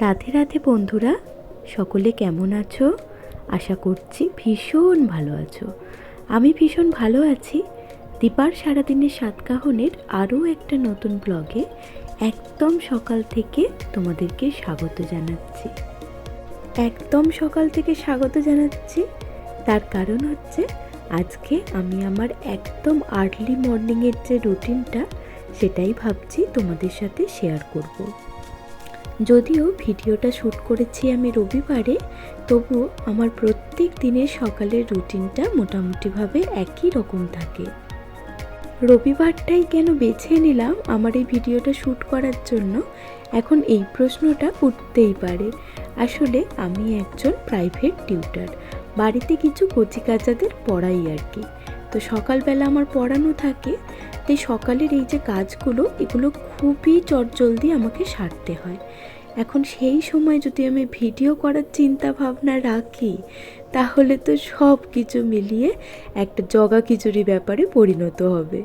রাধে রাধে বন্ধুরা, সকলে কেমন আছো? আশা করছি ভীষণ ভালো আছো। আমি ভীষণ ভালো আছি। দীপার সারাদিনের সাতকাহনের আরও একটা নতুন ব্লগে একদম সকাল থেকে তোমাদেরকে স্বাগত জানাচ্ছি। একদম সকাল থেকে স্বাগত জানাচ্ছি। তার কারণ হচ্ছে, আজকে আমি আমার একদম আর্লি মর্নিংয়ের যে রুটিনটা সেটাই ভাবছি তোমাদের সাথে শেয়ার করব। যদিও ভিডিওটা শ্যুট করেছি আমি রবিবারে, তবু আমার প্রত্যেক দিনের সকালের রুটিনটা মোটামুটিভাবে একই রকম থাকে। রবিবারটাই কেন বেছে নিলাম আমার এই ভিডিওটা শ্যুট করার জন্য? এখন এই প্রশ্নটা উঠতেই পারে। আসলে আমি একজন প্রাইভেট টিউটার, বাড়িতে কিছু কচিকাচাদের পড়াই আর কি। তো সকালবেলা আমার পড়ানো থাকে, তাই সকালের এই যে কাজগুলো, এগুলো খুবই চটজলদি আমাকে সারতে হয়। এখন সেই সময় যদি আমি ভিডিও করার চিন্তা ভাবনা রাখি, তাহলে তো সব কিছু মিলিয়ে একটা জগা খিচুড়ি ব্যাপারে পরিণত হবে।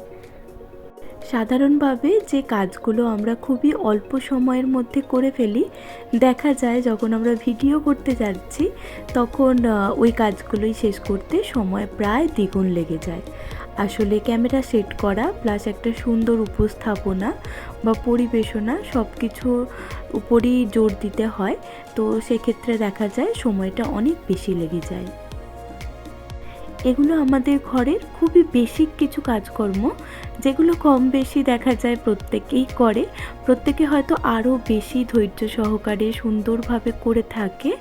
সাধারণভাবে যে কাজগুলো আমরা খুবই অল্প সময়ের মধ্যে করে ফেলি, দেখা যায় যখন আমরা ভিডিও করতে যাচ্ছি, তখন ওই কাজগুলোই শেষ করতে সময় প্রায় দ্বিগুণ লেগে যায়। আসলে ক্যামেরা সেট করা প্লাস একটা সুন্দর উপস্থাপনা বা পরিবেশনা সব কিছুর উপরই জোর দিতে হয়। তো সেক্ষেত্রে দেখা যায় সময়টা অনেক বেশি লেগে যায়। এগুলো আমাদের ঘরের খুবই বেসিক কিছু কাজকর্ম, যেগুলো কম বেশি দেখা যায় প্রত্যেকেই করে। প্রত্যেকে হয়তো আরও বেশি ধৈর্য সহকারে সুন্দরভাবে করে থাকে,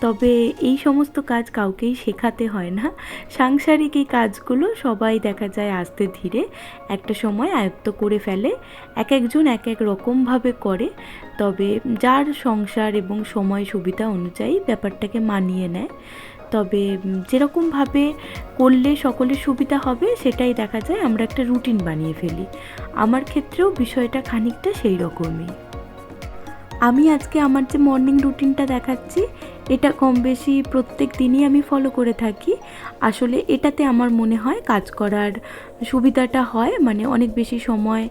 তবে এই সমস্ত কাজ কাউকেই শেখাতে হয় না। সাংসারিক এই কাজগুলো সবাই দেখা যায় আস্তে ধীরে একটা সময় আয়ত্ত করে ফেলে, এক একজন এক এক রকমভাবে করে, তবে যার সংসার এবং সময় সুবিধা অনুযায়ী ব্যাপারটাকে মানিয়ে নেয়। তবে যেরকমভাবে করলে সকলের সুবিধা হবে, সেটাই দেখা যায় আমরা একটা রুটিন বানিয়ে ফেলি। আমার ক্ষেত্রেও বিষয়টা খানিকটা সেই রকমই। আমি আজকে আমার যে মর্নিং রুটিনটা দেখাচ্ছি, এটা কম বেশি প্রত্যেক দিনই আমি ফলো করে থাকি। আসলে এটাতে আমার মনে হয় কাজ করার সুবিধাটা হয় মানে অনেক বেশি সময়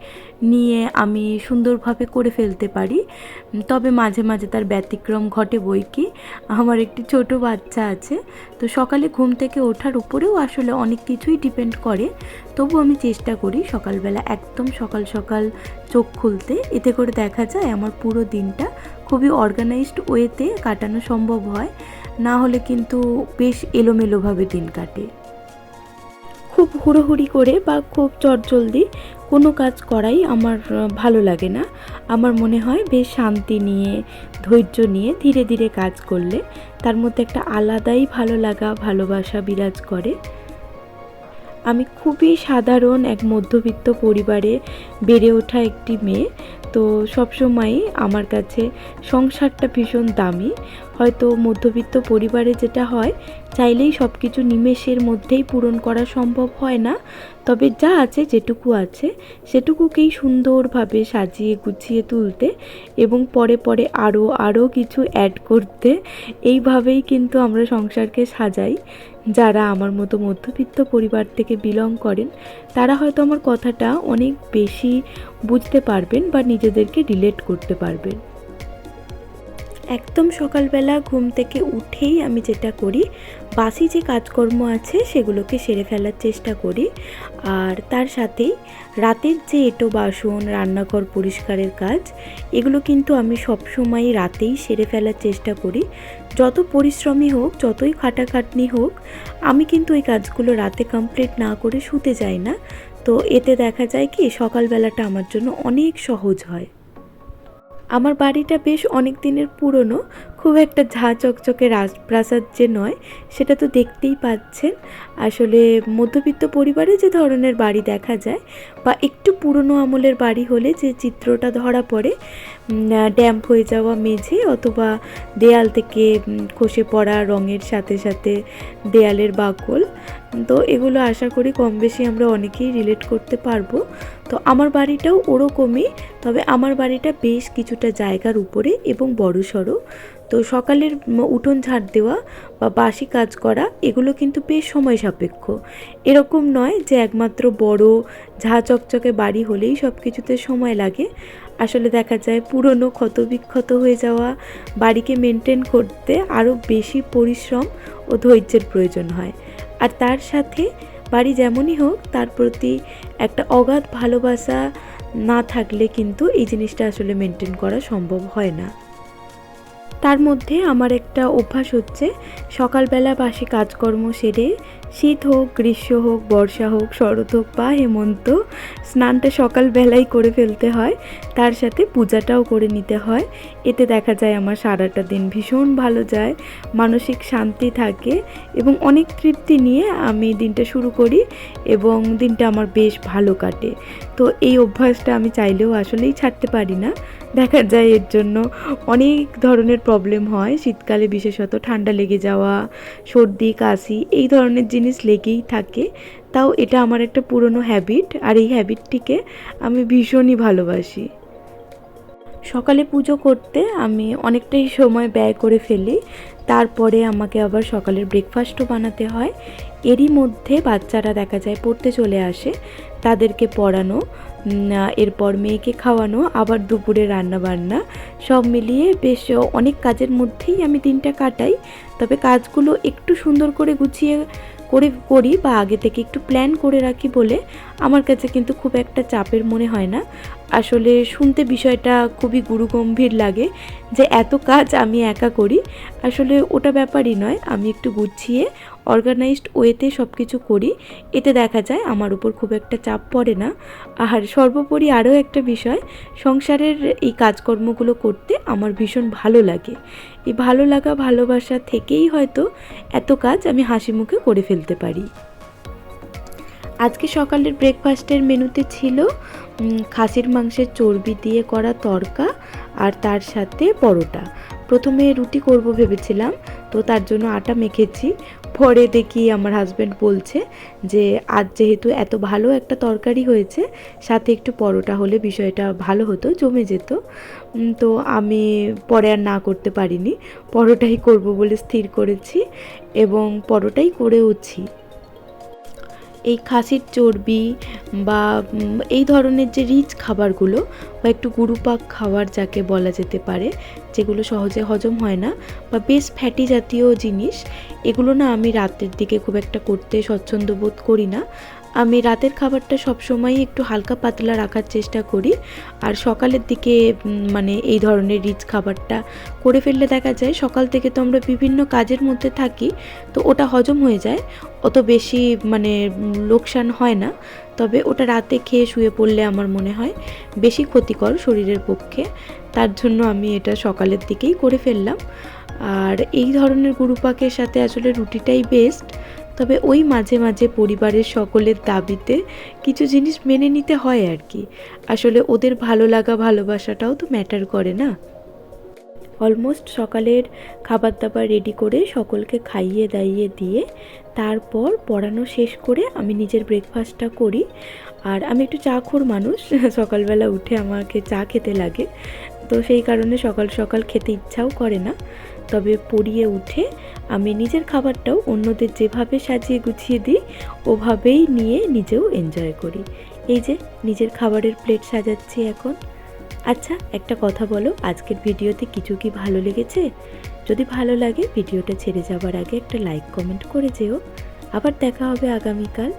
নিয়ে আমি সুন্দরভাবে করে ফেলতে পারি। তবে মাঝে মাঝে তার ব্যতিক্রম ঘটে বই কি, আমার একটি ছোট বাচ্চা আছে, তো সকালে ঘুম থেকে ওঠার উপরেও আসলে অনেক কিছুই ডিপেন্ড করে। তবু আমি চেষ্টা করি সকালবেলা একদম সকাল সকাল চোখ খুলতে। এতে করে দেখা যায় আমার পুরো দিনটা খুবই অর্গানাইজড ওয়েতে কাটানো সম্ভব হয়। না হলে কিন্তু বেশ এলোমেলোভাবে দিন কাটে। খুব হুড়োহুড়ি করে বা খুব চটজলদি কোনো কাজ করাই আমার ভালো লাগে না। আমার মনে হয় বেশ শান্তি নিয়ে, ধৈর্য নিয়ে ধীরে ধীরে কাজ করলে তার মধ্যে একটা আলাদাই ভালো লাগা, ভালোবাসা বিরাজ করে। আমি খুবই সাধারণ এক মধ্যবিত্ত পরিবারে বেড়ে ওঠা একটি মেয়ে। তো সবসময়ই আমার কাছে সংসারটা ভীষণ দামি। হয়তো মধ্যবিত্ত পরিবারে যেটা হয়, চাইলেই সব কিছু নিমেষের মধ্যেই পূরণ করা সম্ভব হয় না। তবে যা আছে যেটুকু আছে, সেটুকুকেই সুন্দরভাবে সাজিয়ে গুছিয়ে তুলতে এবং পরে পরে আরও আরও কিছু অ্যাড করতে, এইভাবেই কিন্তু আমরা সংসারকে সাজাই। যারা আমার মতো মধ্যবিত্ত পরিবার থেকে বিলং করেন, তারা হয়তো আমার কথাটা অনেক বেশি বুঝতে পারবেন বা নিজেদেরকে রিলেট করতে পারবেন। একদম সকালবেলা ঘুম থেকে উঠেই আমি যেটা করি, বাসি যে কাজকর্ম আছে সেগুলোকে সেরে ফেলার চেষ্টা করি। আর তার সাথেই রাতের যে এটো বাসন, রান্নাঘর পরিষ্কারের কাজ, এগুলো কিন্তু আমি সবসময় রাতেই সেরে ফেলার চেষ্টা করি। যত পরিশ্রমী হোক, যতই খাটাখাটনি হোক, আমি কিন্তু এই কাজগুলো রাতে কমপ্লিট না করে শুতে যাই না। তো এতে দেখা যায় কি, সকালবেলাটা আমার জন্য অনেক সহজ হয়। আমার বাড়িটা বেশ অনেক দিনের পুরনো, খুব একটা ঝা চকচকে রাজপ্রাসাদ যে নয়, সেটা তো দেখতেই পাচ্ছেন। আসলে মধ্যবিত্ত পরিবারে যে ধরনের বাড়ি দেখা যায়, বা একটু পুরনো আমলের বাড়ি হলে যে চিত্রটা ধরা পড়ে ড্যাম্প হয়ে যাওয়া মেঝে অথবা দেয়াল থেকে খসে পড়া রঙের সাথে সাথে দেয়ালের বাকল, তো এগুলো আশা করি কম বেশি আমরা অনেকেই রিলেট করতে পারব। তো আমার বাড়িটাও ওরকমই, তবে আমার বাড়িটা বেশ কিছুটা জায়গার উপরে এবং বড় সড়ো। তো সকালের উঠোন ঝাড় দেওয়া বা বাসি কাজ করা, এগুলো কিন্তু বেশ সময় সাপেক্ষ। এরকম নয় যে একমাত্র বড়, ঝা চকচকে বাড়ি হলেই সব কিছুতে সময় লাগে। আসলে দেখা যায় পুরনো ক্ষতবিক্ষত হয়ে যাওয়া, বাড়িকে মেনটেন করতে আরও বেশি পরিশ্রম ও ধৈর্যের প্রয়োজন হয়। আর তার সাথে বাড়ি যেমনই হোক, তার প্রতি একটা অগাধ ভালোবাসা না থাকলে কিন্তু এই জিনিসটা আসলে মেনটেন করা সম্ভব হয় না। তার মধ্যে আমার একটা অভ্যাস হচ্ছে, সকালবেলা বাসে কাজকর্ম সেরে শীত হোক, গ্রীষ্ম হোক, বর্ষা হোক, শরৎ হোক, বা হেমন্ত, স্নানটা সকালবেলাই করে ফেলতে হয়। তার সাথে পূজাটাও করে নিতে হয়। এতে দেখা যায় আমার সারাটা দিন ভীষণ ভালো যায়, মানসিক শান্তি থাকে এবং অনেক তৃপ্তি নিয়ে আমি দিনটা শুরু করি এবং দিনটা আমার বেশ ভালো কাটে। তো এই অভ্যাসটা আমি চাইলেও আসলেই ছাড়তে পারি না। দেখা যায় এর জন্য অনেক ধরনের প্রবলেম হয়। শীতকালে বিশেষত ঠান্ডা লেগে যাওয়া, সর্দি, কাশি এই ধরনের জিনিস লেগেই থাকে, তাও এটা আমার একটা পুরনো হ্যাবিট আর এই হ্যাবিটটিকে আমি ভীষণই ভালোবাসি। সকালে পুজো করতে আমি অনেকটাই সময় ব্যয় করে ফেলি, তারপরে আমাকে আবার সকালের ব্রেকফাস্টও বানাতে হয়। এরই মধ্যে বাচ্চারা দেখা যায় পড়তে চলে আসে, তাদেরকে পড়ানো এরপর মেয়েকে খাওয়ানো, আবার দুপুরে রান্না বান্না সব মিলিয়ে বেশ অনেক কাজের মধ্যেই আমি দিনটা কাটাই। তবে কাজগুলো একটু সুন্দর করে গুছিয়ে করে, করি বা আগে থেকে একটু প্ল্যান করে রাখি বলে আমার কাছে কিন্তু খুব একটা চাপের মনে হয় না। আসলে শুনতে বিষয়টা খুবই গুরুগম্ভীর লাগে যে এত কাজ আমি একা করি। আসলে ওটা ব্যাপারই নয়, আমি একটু গুছিয়ে অর্গানাইজড ওয়েতে সব কিছু করি। এতে দেখা যায় আমার উপর খুব একটা চাপ পড়ে না। আর সর্বোপরি আরও একটা বিষয়, সংসারের এই কাজকর্মগুলো করতে আমার ভীষণ ভালো লাগে। এই ভালো লাগা, ভালোবাসা থেকেই হয়তো এত কাজ আমি হাসি মুখে করে ফেলতে পারি। আজকে সকালের ব্রেকফাস্টের মেনুতে ছিল খাসির মাংসের চর্বি দিয়ে করা তড়কা আর তার সাথে পরোটা। প্রথমে রুটি করব ভেবেছিলাম, তো তার জন্য আটা মেখেছি। পরে দেখি আমার হাজব্যান্ড বলছে যে, আজ যেহেতু এত ভালো একটা তরকারি হয়েছে, সাথে একটু পরোটা হলে বিষয়টা ভালো হতো, জমে যেত। তো আমি পরে আর না করতে পারিনি। পরোটাই করব বলে স্থির করেছি এবং পরোটাই করেওছি। এই খাসির চর্বি বা এই ধরনের যে রিচ খাবারগুলো বা একটু গুরুপাক খাবার যাকে বলা যেতে পারে, যেগুলো সহজে হজম হয় না বা বেশ ফ্যাটি জাতীয় জিনিস, এগুলো না আমি রাতের দিকে খুব একটা করতে স্বচ্ছন্দ বোধ করি না। আমি রাতের খাবারটা সবসময়ই একটু হালকা পাতলা রাখার চেষ্টা করি। আর সকালের দিকে মানে এই ধরনের রিচ খাবারটা করে ফেললে দেখা যায় সকাল থেকে তো আমরা বিভিন্ন কাজের মধ্যে থাকি, তো ওটা হজম হয়ে যায়। অত বেশি মানে লোকসান হয় না। তবে ওটা রাতে খেয়ে শুয়ে পড়লে আমার মনে হয় বেশি ক্ষতিকর শরীরের পক্ষে। তার জন্য আমি এটা সকালের দিকেই করে ফেললাম। আর এই ধরনের গুরুপাকের সাথে আসলে রুটিটাই বেস্ট তবে ওই মাঝে মাঝে পরিবারের সকলের দাবিতে কিছু জিনিস মেনে নিতে হয় আর কি। আসলে ওদের ভালো লাগা, ভালোবাসাটাও তো ম্যাটার করে না। অলমোস্ট সকালের খাবার দাবার রেডি করে সকলকে খাইয়ে দাইয়ে দিয়ে তারপর পড়ানো শেষ করে আমি নিজের ব্রেকফাস্টটা করি। আর আমি একটু চা খোর মানুষ, সকালবেলা উঠে আমাকে চা খেতে লাগে। তো সেই কারণে সকাল সকাল খেতে ইচ্ছাও করে না। তবে পড়িয়ে উঠে আমি নিজের খাবারটাও অন্যদের যেভাবে সাজিয়ে গুছিয়ে দিই, ওভাবেই নিয়ে নিজেও এনজয় করি। এই যে, নিজের খাবারের প্লেট সাজাচ্ছি এখন। আচ্ছা একটা কথা বলো, আজকের ভিডিওতে কিছু কি ভালো লেগেছে? যদি ভালো লাগে, ভিডিওটা ছেড়ে যাবার আগে একটা লাইক কমেন্ট করে যেও। আবার দেখা হবে আগামীকাল।